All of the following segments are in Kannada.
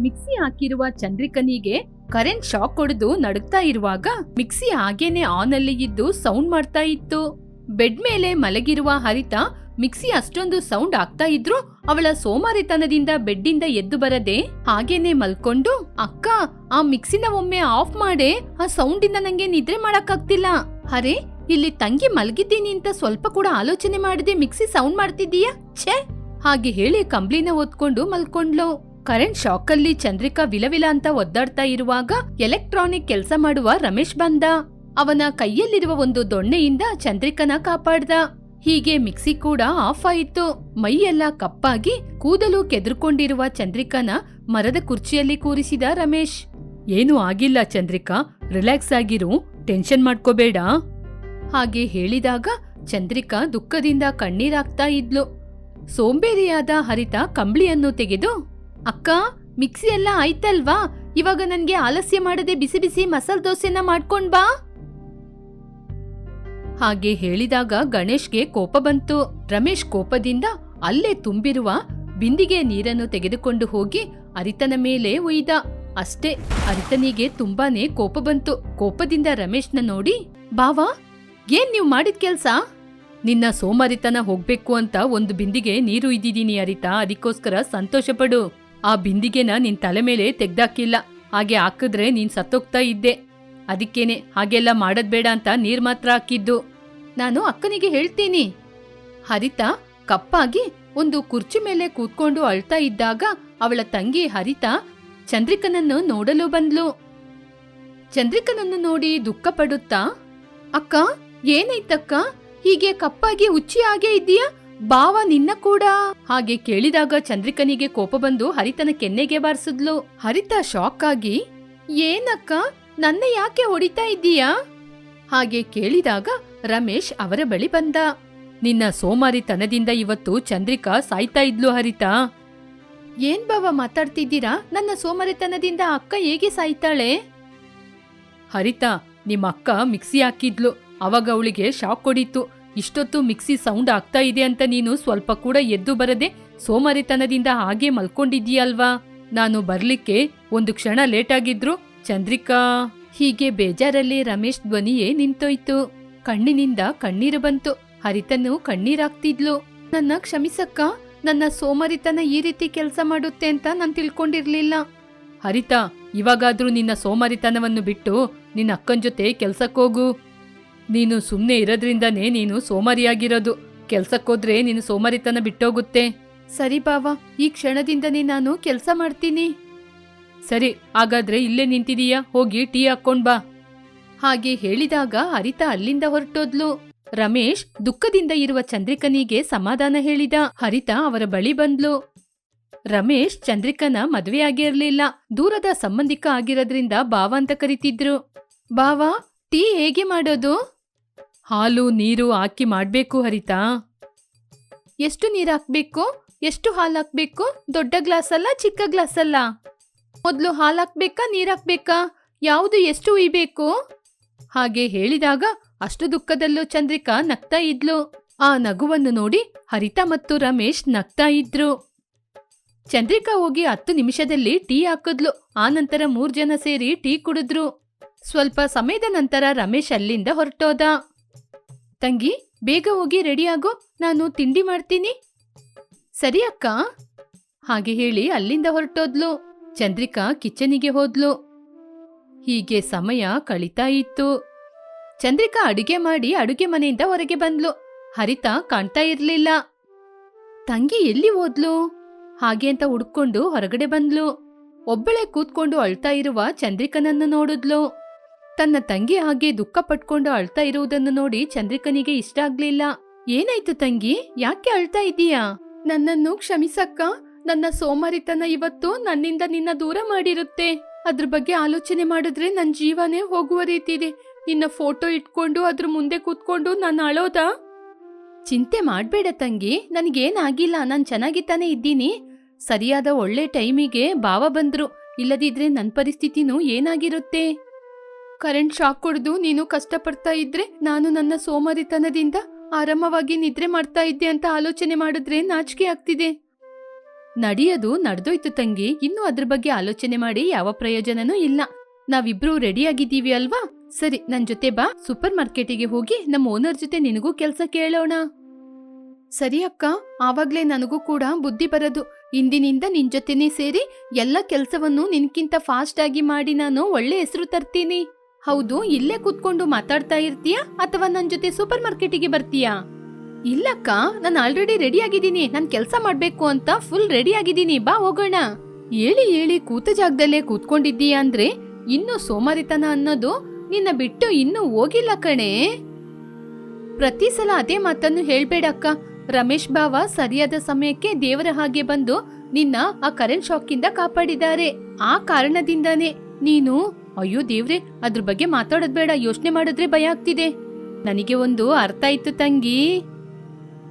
ಮಿಕ್ಸಿ ಹಾಕಿರುವ ಚಂದ್ರಿಕನಿಗೆ ಕರೆಂಟ್ ಶಾಕ್ ಹೊಡೆದು ನಡುಗ್ತಾ ಇರುವಾಗ ಮಿಕ್ಸಿ ಹಾಗೇನೆ ಆನ್ ಅಲ್ಲಿ ಇದ್ದು ಸೌಂಡ್ ಮಾಡ್ತಾ ಇತ್ತು. ಬೆಡ್ ಮೇಲೆ ಮಲಗಿರುವ ಹರಿತ ಮಿಕ್ಸಿ ಅಷ್ಟೊಂದು ಸೌಂಡ್ ಆಗ್ತಾ ಇದ್ರು ಅವಳ ಸೋಮಾರಿತನದಿಂದ ಬೆಡ್ಡಿಂದ ಎದ್ದು ಬರದೆ ಹಾಗೇನೆ ಮಲ್ಕೊಂಡು, ಅಕ್ಕ, ಆ ಮಿಕ್ಸಿನ ಒಮ್ಮೆ ಆಫ್ ಮಾಡೇ, ಆ ಸೌಂಡಿಂದ ನಂಗೆ ನಿದ್ರೆ ಮಾಡಕ್ಕಾಗ್ತಿಲ್ಲ. ಅರೆ, ಇಲ್ಲಿ ತಂಗಿ ಮಲಗಿದ್ದೀನಿ ಅಂತ ಸ್ವಲ್ಪ ಕೂಡ ಆಲೋಚನೆ ಮಾಡದೆ ಮಿಕ್ಸಿ ಸೌಂಡ್ ಮಾಡ್ತಿದ್ದೀಯಾ? ಛೇ! ಹಾಗೆ ಹೇಳಿ ಕಂಬ್ಳಿನ ಓದ್ಕೊಂಡು ಮಲ್ಕೊಂಡ್ಲು ಕರೆಂಟ್ ಶಾಕ್ ಅಲ್ಲಿ ಚಂದ್ರಿಕಾ ವಿಲವಿಲ ಅಂತ ಒದ್ದಾಡ್ತಾ ಇರುವಾಗ ಎಲೆಕ್ಟ್ರಾನಿಕ್ ಕೆಲಸ ಮಾಡುವ ರಮೇಶ್ ಬಂದ. ಅವನ ಕೈಯಲ್ಲಿರುವ ಒಂದು ದೊಣ್ಣೆಯಿಂದ ಚಂದ್ರಿಕನ ಕಾಪಾಡ್ದ. ಹೀಗೆ ಮಿಕ್ಸಿ ಕೂಡ ಆಫ್ ಆಯಿತು. ಮೈಯೆಲ್ಲ ಕಪ್ಪಾಗಿ ಕೂದಲು ಕೆದರ್ಕೊಂಡಿರುವ ಚಂದ್ರಿಕನ ಮರದ ಕುರ್ಚಿಯಲ್ಲಿ ಕೂರಿಸಿದ ರಮೇಶ್. ಏನು ಆಗಿಲ್ಲ ಚಂದ್ರಿಕಾ, ರಿಲ್ಯಾಕ್ಸ್ ಆಗಿರು, ಟೆನ್ಷನ್ ಮಾಡ್ಕೋಬೇಡ. ಹಾಗೆ ಹೇಳಿದಾಗ ಚಂದ್ರಿಕಾ ದುಃಖದಿಂದ ಕಣ್ಣೀರಾಗ್ತಾ ಇದ್ಲು. ಸೋಂಬೇರಿಯಾದ ಹರಿತ ಕಂಬಳಿಯನ್ನು ತೆಗೆದು ಅಕ್ಕ, ಮಿಕ್ಸಿ ಎಲ್ಲ ಆಯ್ತಲ್ವಾ? ಇವಾಗ ನನ್ಗೆ ಆಲಸ್ಯ ಮಾಡದೆ ಬಿಸಿ ಬಿಸಿ ಮಸಾಲ್ ದೋಸೆನ ಮಾಡ್ಕೊಂಡ್ ಬಾ. ಹಾಗೆ ಹೇಳಿದಾಗ ಗಣೇಶ್ಗೆ ಕೋಪ ಬಂತು. ರಮೇಶ್ ಕೋಪದಿಂದ ಅಲ್ಲೇ ತುಂಬಿರುವ ಬಿಂದಿಗೆ ನೀರನ್ನು ತೆಗೆದುಕೊಂಡು ಹೋಗಿ ಅರಿತನ ಮೇಲೆ ಒಯ್ದ. ಅಷ್ಟೇ, ಅರಿತನಿಗೆ ತುಂಬಾನೇ ಕೋಪ ಬಂತು. ಕೋಪದಿಂದ ರಮೇಶ್ನ ನೋಡಿ, ಬಾವಾ, ಏನ್ ನೀವ್ ಮಾಡಿದ ಕೆಲ್ಸ? ನಿನ್ನ ಸೋಮರಿತನ ಹೋಗ್ಬೇಕು ಅಂತ ಒಂದು ಬಿಂದಿಗೆ ನೀರು ಇದ್ದಿದ್ದೀನಿ ಅರಿತಾ. ಅದಕ್ಕೋಸ್ಕರ ಸಂತೋಷ ಪಡು. ಆ ಬಿಂದಿಗೆನ ನಿನ್ ತಲೆ ಮೇಲೆ ತೆಗ್ದಾಕಿಲ್ಲ. ಹಾಗೆ ಹಾಕಿದ್ರೆ ನೀನ್ ಸತ್ತೋಗ್ತಾ ಇದ್ದೆ. ಅದಕ್ಕೇನೆ ಹಾಗೆಲ್ಲ ಮಾಡದ್ ಬೇಡ ಅಂತ ನೀರ್ ಮಾತ್ರ ಹಾಕಿದ್ದು. ನಾನು ಅಕ್ಕನಿಗೆ ಹೇಳ್ತೀನಿ. ಹರಿತಾ, ಕಪ್ಪಾಗಿ ಒಂದು ಕುರ್ಚಿ ಮೇಲೆ ಕೂತ್ಕೊಂಡು ಅಳ್ತಾ ಇದ್ದಾಗ ಅವಳ ತಂಗಿ ಹರಿತಾ ಚಂದ್ರಿಕನನ್ನು ನೋಡಲು ಬಂದ್ಲು. ಚಂದ್ರಿಕನನ್ನು ನೋಡಿ ದುಃಖ ಪಡುತ್ತಾ, ಅಕ್ಕ, ಏನಾಯ್ತಕ್ಕ? ಹೀಗೆ ಕಪ್ಪಾಗಿ ಹುಚ್ಚಿ ಹಾಗೆ ಇದೀಯಾ ಬಾವ ನಿನ್ನ ಕೂಡ? ಹಾಗೆ ಕೇಳಿದಾಗ ಚಂದ್ರಿಕನಿಗೆ ಕೋಪ ಬಂದು ಹರಿತನ ಕೆನ್ನೆಗೆ ಬಾರಿಸಿದ್ಲು. ಹರಿತ ಶಾಕ್ ಆಗಿ, ಏನಕ್ಕ, ನನ್ನ ಯಾಕೆ ಹೊಡಿತಾ ಇದ್ದೀಯಾ? ಹಾಗೆ ಕೇಳಿದಾಗ ರಮೇಶ್ ಅವರ ಬಳಿ ಬಂದ, ನಿನ್ನ ಸೋಮಾರಿತನದಿಂದ ಇವತ್ತು ಚಂದ್ರಿಕಾ ಸಾಯ್ತಾ ಇದ್ಲು ಹರಿತ. ಏನ್ ಬಾವ ಮಾತಾಡ್ತಿದ್ದೀರಾ? ನನ್ನ ಸೋಮಾರಿತನದಿಂದ ಅಕ್ಕ ಹೇಗೆ ಸಾಯ್ತಾಳೆ? ಹರಿತ, ನಿಮ್ಮ ಅಕ್ಕ ಮಿಕ್ಸಿ ಹಾಕಿದ್ಲು. ಅವಾಗ ಅವಳಿಗೆ ಶಾಕ್ ಹೊಡೀತು. ಇಷ್ಟೊತ್ತು ಮಿಕ್ಸಿ ಸೌಂಡ್ ಆಗ್ತಾ ಇದೆ ಅಂತ ನೀನು ಸ್ವಲ್ಪ ಕೂಡ ಎದ್ದು ಬರದೆ ಸೋಮಾರಿತನದಿಂದ ಹಾಗೆ ಮಲ್ಕೊಂಡಿದ್ದೀಯಲ್ವಾ? ನಾನು ಬರ್ಲಿಕ್ಕೆ ಒಂದು ಕ್ಷಣ ಲೇಟ್ ಆಗಿದ್ರು. ಚಂದ್ರಿಕಾ, ಹೀಗೆ ಬೇಜಾರಲ್ಲಿ ರಮೇಶ್ ಧ್ವನಿಯೇ ನಿಂತೋಯ್ತು. ಕಣ್ಣಿನಿಂದ ಕಣ್ಣೀರು ಬಂತು. ಹರಿತನು ಕಣ್ಣೀರಾಗ್ತಿದ್ಲು ನನ್ನ ಕ್ಷಮಿಸಕ್ಕ, ನನ್ನ ಸೋಮಾರಿತನ ಈ ರೀತಿ ಕೆಲಸ ಮಾಡುತ್ತೆ ಅಂತ ನಾನ್ ತಿಳ್ಕೊಂಡಿರ್ಲಿಲ್ಲ. ಹರಿತಾ, ಇವಾಗಾದ್ರೂ ನಿನ್ನ ಸೋಮಾರಿತನವನ್ನು ಬಿಟ್ಟು ನಿನ್ನ ಅಕ್ಕನ ಜೊತೆ ಕೆಲ್ಸಕ್ಕೋಗು. ನೀನು ಸುಮ್ಮನೆ ಇರೋದ್ರಿಂದನೇ ನೀನು ಸೋಮಾರಿಯಾಗಿರೋದು. ಕೆಲ್ಸಕ್ಕೋದ್ರೆ ನೀನು ಸೋಮಾರಿತನ ಬಿಟ್ಟೋಗುತ್ತೆ. ಸರಿ ಬಾವ ಈ ಕ್ಷಣದಿಂದನೇ ನಾನು ಕೆಲಸ ಮಾಡ್ತೀನಿ. ಸರಿ ಹಾಗಾದ್ರೆ ಇಲ್ಲೇ ನಿಂತಿದೀಯಾ? ಹೋಗಿ ಟೀ ಹಾಕೊಂಡ್ ಬಾ. ಹಾಗೆ ಹೇಳಿದಾಗ ಹರಿತಾ ಅಲ್ಲಿಂದ ಹೊರಟೋದ್ಲು. ರಮೇಶ್ ದುಃಖದಿಂದ ಇರುವ ಚಂದ್ರಿಕನಿಗೆ ಸಮಾಧಾನ ಹೇಳಿದ ಹರಿತಾ ಅವರ ಬಳಿ ಬಂದ್ಲು. ರಮೇಶ್ ಚಂದ್ರಿಕನ ಮದ್ವೆಯಾಗಿರ್ಲಿಲ್ಲ ದೂರದ ಸಂಬಂಧಿಕ ಆಗಿರೋದ್ರಿಂದ ಬಾವ ಅಂತ ಕರಿತಿದ್ರು. ಬಾವ ಟೀ ಹೇಗೆ ಮಾಡೋದು? ಹಾಲು, ನೀರು ಹಾಕಿ ಮಾಡ್ಬೇಕು ಹರಿತಾ? ಎಷ್ಟು ನೀರು ಹಾಕ್ಬೇಕು? ಎಷ್ಟು ಹಾಲು ಹಾಕ್ಬೇಕು? ದೊಡ್ಡ ಗ್ಲಾಸ್ ಅಲ್ಲ, ಚಿಕ್ಕ ಗ್ಲಾಸ್ ಅಲ್ಲ? ಮೊದಲು ಹಾಲು ಹಾಕ್ಬೇಕಾ, ನೀರು ಹಾಕ್ಬೇಕಾ? ಯಾವುದು ಎಷ್ಟು ಉಯ್ಬೇಕು? ಹಾಗೆ ಹೇಳಿದಾಗ ಅಷ್ಟು ದುಃಖದಲ್ಲೂ ಚಂದ್ರಿಕಾ ನಗ್ತಾ ಇದ್ಲು. ಆ ನಗುವನ್ನು ನೋಡಿ ಹರಿತಾ ಮತ್ತು ರಮೇಶ್ ನಗ್ತಾ ಇದ್ರು. ಚಂದ್ರಿಕಾ ಹೋಗಿ ಹತ್ತು ನಿಮಿಷದಲ್ಲಿ ಟೀ ಹಾಕಿದ್ಲು. ಆ ನಂತರ ಮೂರ್ ಜನ ಸೇರಿ ಟೀ ಕುಡಿದ್ರು. ಸ್ವಲ್ಪ ಸಮಯದ ನಂತರ ರಮೇಶ್ ಅಲ್ಲಿಂದ ಹೊರಟೋದ. ತಂಗಿ, ಬೇಗ ಹೋಗಿ ರೆಡಿಯಾಗೋ ನಾನು ತಿಂಡಿ ಮಾಡ್ತೀನಿ. ಸರಿ ಅಕ್ಕ. ಹಾಗೆ ಹೇಳಿ ಅಲ್ಲಿಂದ ಹೊರಟೋದ್ಲು. ಚಂದ್ರಿಕಾ ಕಿಚನಿಗೆ ಹೋದ್ಲು. ಹೀಗೆ ಸಮಯ ಕಳೀತಾ ಇತ್ತು. ಚಂದ್ರಿಕಾ ಅಡುಗೆ ಮಾಡಿ ಅಡುಗೆ ಮನೆಯಿಂದ ಹೊರಗೆ ಬಂದ್ಲು. ಹರಿತಾ ಕಾಣ್ತಾ ಇರ್ಲಿಲ್ಲ. ತಂಗಿ ಎಲ್ಲಿ ಹೋದ್ಲು? ಹಾಗೆ ಅಂತ ಹುಡ್ಕೊಂಡು ಹೊರಗಡೆ ಬಂದ್ಲು. ಒಬ್ಬಳೆ ಕೂತ್ಕೊಂಡು ಅಳ್ತಾ ಇರುವ ಚಂದ್ರಿಕನನ್ನು ನೋಡಿದ್ಲು. ತನ್ನ ತಂಗಿ ಹಾಗೆ ದುಃಖ ಪಟ್ಕೊಂಡು ಅಳ್ತಾ ಇರುವುದನ್ನು ನೋಡಿ ಚಂದ್ರಿಕನಿಗೆ ಇಷ್ಟ ಆಗ್ಲಿಲ್ಲ. ಏನಾಯ್ತು ತಂಗಿ? ಯಾಕೆ ಅಳ್ತಾ ಇದೀಯಾ ನನ್ನನ್ನು ಕ್ಷಮಿಸಕ್ಕ? ನನ್ನ ಸೋಮಾರಿತನ ಇವತ್ತು ನನ್ನಿಂದ ನಿನ್ನ ದೂರ ಮಾಡಿರುತ್ತೆ. ಅದ್ರ ಬಗ್ಗೆ ಆಲೋಚನೆ ಮಾಡಿದ್ರೆ ನನ್ ಜೀವನೇ ಹೋಗುವ ರೀತಿ ಇದೆ ನಿನ್ನ ಫೋಟೋ ಇಟ್ಕೊಂಡು ಅದ್ರ ಮುಂದೆ ಕೂತ್ಕೊಂಡು ನಾನು ಅಳೋದಾ? ಚಿಂತೆ ಮಾಡ್ಬೇಡ ತಂಗಿ. ನನ್ಗೇನಾಗಿಲ್ಲ. ನಾನ್ ಚೆನ್ನಾಗಿ ತಾನೇ ಇದ್ದೀನಿ. ಸರಿಯಾದ ಒಳ್ಳೆ ಟೈಮಿಗೆ ಭಾವ ಬಂದ್ರು. ಇಲ್ಲದಿದ್ರೆ ನನ್ ಪರಿಸ್ಥಿತಿನೂ ಏನಾಗಿರುತ್ತೆ? ಕರೆಂಟ್ ಶಾಕ್ ಕೊಡ್ದು ನೀನು ಕಷ್ಟಪಡ್ತಾ ಇದ್ರೆ ನಾನು ನನ್ನ ಸೋಮಾರಿತನದಿಂದ ಆರಾಮವಾಗಿ ನಿದ್ರೆ ಮಾಡ್ತಾ ಇದ್ದೆ ಅಂತ ಆಲೋಚನೆ ಮಾಡಿದ್ರೆ ನಾಚಿಕೆ ಆಗ್ತಿದೆ. ನಡೆಯೋದು, ನಡೆದೋಯ್ತು ತಂಗಿ. ಇನ್ನು ಅದ್ರ ಬಗ್ಗೆ ಆಲೋಚನೆ ಮಾಡಿ ಯಾವ ಪ್ರಯೋಜನನೂ ಇಲ್ಲ. ನಾವಿಬ್ರು ರೆಡಿ ಆಗಿದ್ದೀವಿ ಅಲ್ವಾ? ಸರಿ, ನನ್ ಜೊತೆ ಬಾ. ಸೂಪರ್ ಮಾರ್ಕೆಟಿಗೆ ಹೋಗಿ ನಮ್ಮ ಓನರ್ ಜೊತೆ ನಿನಗೂ ಕೆಲಸ ಕೇಳೋಣ. ಸರಿ ಅಕ್ಕ, ಆವಾಗ್ಲೇ ನನಗೂ ಕೂಡ ಬುದ್ಧಿ ಬರೋದು. ಇಂದಿನಿಂದ ನಿನ್ ಜೊತೆನೇ ಸೇರಿ ಎಲ್ಲ ಕೆಲಸವನ್ನು ನಿನ್ಕಿಂತ ಫಾಸ್ಟ್ ಆಗಿ ಮಾಡಿ ನಾನು ಒಳ್ಳೆ ಹೆಸರು ತರ್ತೀನಿ. ಹೌದು, ಇಲ್ಲೇ ಕೂತ್ಕೊಂಡು ಮಾತಾಡ್ತಾ ಇರ್ತೀಯಾ ಅಥವಾ ನನ್ ಜೊತೆ ಸೂಪರ್ ಮಾರ್ಕೆಟಿಗೆ ಬರ್ತೀಯಾ? ಇಲ್ಲಕ್ಕ, ನಾನು ಆಲ್ರೆಡಿ ರೆಡಿ ಆಗಿದ್ದೀನಿ. ನಾನು ಕೆಲಸ ಮಾಡ್ಬೇಕು ಅಂತ ಫುಲ್ ರೆಡಿ ಆಗಿದ್ದೀನಿ. ಬಾ, ಹೋಗೋಣ. ಹೇಳಿ ಹೇಳಿ, ಕೂತ ಜಾಗದಲ್ಲೇ ಕೂತ್ಕೊಂಡಿದ್ದೀಯಾ ಅಂದ್ರೆ ಇನ್ನು ಸೋಮಾರಿತನ ಅನ್ನೋದು ನಿನ್ನ ಬಿಟ್ಟು ಇನ್ನೂ ಹೋಗಿಲ್ಲ ಕಣೆ. ಪ್ರತಿ ಸಲ ಅದೇ ಮಾತನ್ನು ಹೇಳ್ಬೇಡಕ್ಕ. ರಮೇಶ್ ಬಾವ ಸರಿಯಾದ ಸಮಯಕ್ಕೆ ದೇವರ ಹಾಗೆ ಬಂದು ನಿನ್ನ ಆ ಕರೆಂಟ್ ಶಾಕಿಂದ ಕಾಪಾಡಿದ್ದಾರೆ. ಆ ಕಾರಣದಿಂದಾನೇ ನೀನು ಅಯ್ಯೋ ದೇವ್ರೆ, ಅದ್ರ ಬಗ್ಗೆ ಮಾತಾಡೋದ್ ಬೇಡ, ಯೋಚನೆ ಮಾಡಿದ್ರೆ ಭಯ ಆಗ್ತಿದೆ. ನನಗೆ ಒಂದು ಅರ್ಥ ಆಯ್ತು ತಂಗಿ.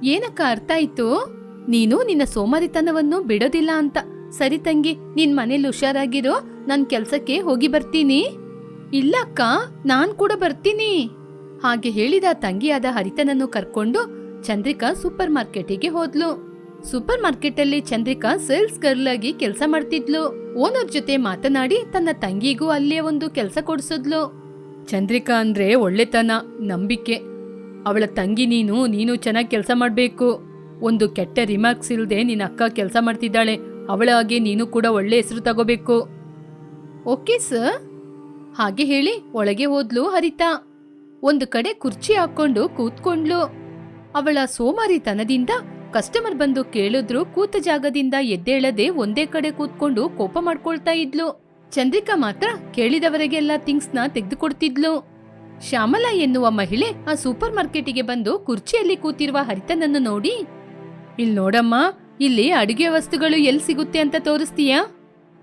ಏನಕ್ಕ ಅರ್ಥ ಆಯ್ತು? ನೀನು ನಿನ್ನ ಸೋಮಾರಿತನವನ್ನು ಬಿಡೋದಿಲ್ಲ ಅಂತ. ಸರಿ ತಂಗಿ, ನಿನ್ ಮನೇಲಿ ಹುಷಾರಾಗಿರೋ, ನನ್ ಕೆಲ್ಸಕ್ಕೆ ಹೋಗಿ ಬರ್ತೀನಿ. ಇಲ್ಲ ಅಕ್ಕ ನಾನ್ ಕೂಡ ಬರ್ತೀನಿ. ಹಾಗೆ ಹೇಳಿದ ತಂಗಿಯಾದ ಹರಿತನನ್ನು ಕರ್ಕೊಂಡು ಚಂದ್ರಿಕಾ ಸೂಪರ್ ಮಾರ್ಕೆಟಿಗೆ ಹೋದ್ಲು. ಸೂಪರ್ ಮಾರ್ಕೆಟ್ ಅಲ್ಲಿ ಚಂದ್ರಿಕಾ ಸೇಲ್ಸ್ ಗರ್ಲ್ ಆಗಿ ಕೆಲಸ ಮಾಡ್ತಿದ್ಲು. ಓನರ್ ಜೊತೆ ಮಾತನಾಡಿ ತನ್ನ ತಂಗಿಗೂ ಅಲ್ಲೇ ಒಂದು ಕೆಲಸ ಕೊಡ್ಸಿದ್ಲು. ಚಂದ್ರಿಕಾ ಅಂದ್ರೆ ಒಳ್ಳೆತನ, ನಂಬಿಕೆ. ಅವಳ ತಂಗಿ ನೀನು ನೀನು ಚೆನ್ನಾಗಿ ಕೆಲಸ ಮಾಡಬೇಕು. ಒಂದು ಕೆಟ್ಟ ರಿಮಾರ್ಕ್ಸ್ ಇಲ್ಲದೆ ನಿನ್ನ ಅಕ್ಕ ಕೆಲಸ ಮಾಡ್ತಿದ್ದಾಳೆ. ಅವಳ ಹಾಗೆ ನೀನು ಕೂಡ ಒಳ್ಳೆ ಹೆಸರು ತಗೋಬೇಕು. Okay sir. ಹಾಗೆ ಹೇಳಿ ಒಳಗೆ ಹೋದ್ಲು ಹರಿತಾ. ಒಂದು ಕಡೆ ಕುರ್ಚಿ ಹಾಕೊಂಡು ಕೂತ್ಕೊಂಡ್ಲು. ಅವಳ ಸೋಮಾರಿತನದಿಂದ ಕಸ್ಟಮರ್ ಬಂದು ಕೇಳಿದ್ರು ಕೂತ ಜಾಗದಿಂದ ಎದ್ದೇಳದೆ ಒಂದೇ ಕಡೆ ಕೂತ್ಕೊಂಡು ಕೋಪ ಮಾಡ್ಕೊಳ್ತಾ ಇದ್ಲು. ಚಂದ್ರಿಕಾ ಮಾತ್ರ ಕೇಳಿದವರಿಗೆಲ್ಲ ಥಿಂಗ್ಸ್ನ ತೆಗೆದುಕೊಡ್ತಿದ್ಲು. ಶ್ಯಾಮಲಾ ಎನ್ನುವ ಮಹಿಳೆ ಆ ಸೂಪರ್ ಮಾರ್ಕೆಟಿಗೆ ಬಂದು ಕುರ್ಚಿಯಲ್ಲಿ ಕೂತಿರುವ ಹರಿತನನ್ನು ನೋಡಿ ಇಲ್ಲಿ ನೋಡಮ್ಮ, ಇಲ್ಲಿ ಅಡುಗೆ ವಸ್ತುಗಳು ಎಲ್ಲಿ ಸಿಗುತ್ತೆ ಅಂತ ತೋರಿಸ್ತೀಯಾ?